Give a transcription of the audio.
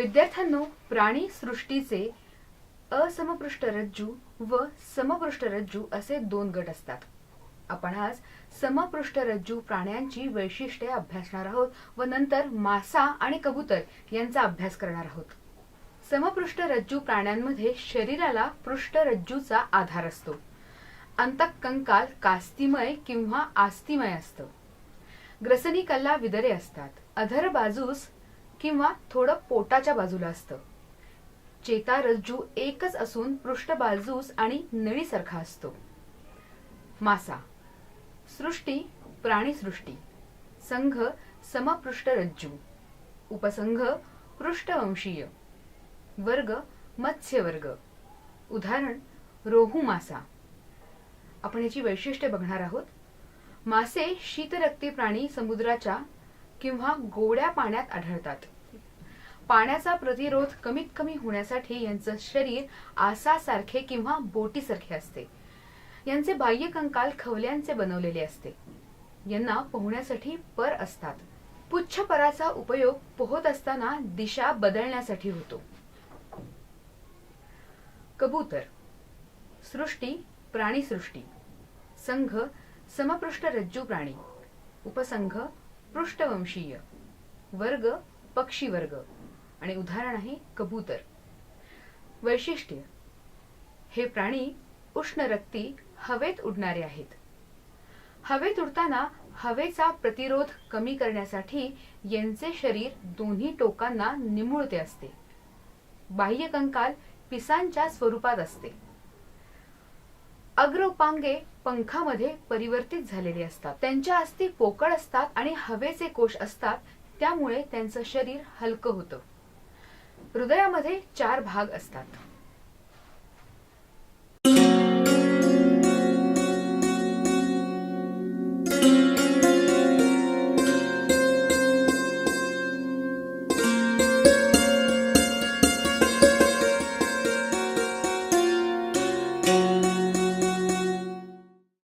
विद्यार्थ्यांनो प्राणी सृष्टीचे असमपृष्ठरज्जू व समपृष्ठरज्जू असे दोन गट असतात. आपण आज समपृष्ठरज्जू प्राण्यांची वैशिष्ट्ये अभ्यासणार आहोत व नंतर मासा आणि कबूतर यांचा अभ्यास करणार आहोत. समपृष्ठरज्जू प्राण्यांमध्ये शरीराला पृष्ठरज्जूचा आधार असतो. अंतःकंकाल कास्तिमय किंवा आस्तिमय असतं. ग्रसनी कल्ला विदरे असतात. अधर बाजूस किंवा थोडं पोटाच्या बाजूला असतं. चेतारज्जू एकच असून पृष्ठबाजूस आणि नळीसारखा असतो. मासा. सृष्टी प्राणीसृष्टी. संघ समपृष्ठरज्जू उपसंघ पृष्ठवंशीय. वर्ग मत्स्य वर्ग उदाहरण रोहू मासा. आपण याची वैशिष्ट्ये बघणार आहोत. मासे शीतरक्ती प्राणी समुद्राच्या किंवा गोड्या पाण्यात आढळतात. पाण्याचा प्रतिरोध कमीत कमी होण्यासाठी यांचं शरीर आसासारखे किंवा बोटीसारखे असते. यांचे बाह्य कंकाल खवल्यांचे बनवलेले असते. यांना पोहण्यासाठी पर असतात. पुच्छपराचा उपयोग पोहत असताना दिशा बदलण्यासाठी होतो. कबूतर सृष्टी प्राणीसृष्टी संघ समपृष्ठ रज्जू प्राणी उपसंघ पृष्ठवंशीय. वर्ग पक्षी वर्ग आणि उदाहरण आहे कबूतर. वैशिष्ट्य हे प्राणी उष्ण रक्ती हवेत उडणारे आहेत. हवेत उडताना हवेचा प्रतिरोध कमी करण्यासाठी यांचे शरीर दोन्ही टोकांना निमुळते असते. बाह्य कंकाल पिसांच्या स्वरूपात असते. अग्रोपांगे पंखामध्ये परिवर्तित झालेले असतात. त्यांच्या अस्थी पोकळ असतात आणि हवेचे कोश असतात त्यामुळे त्यांचं शरीर हलकं होतं. हृदयामध्ये चार भाग असतात.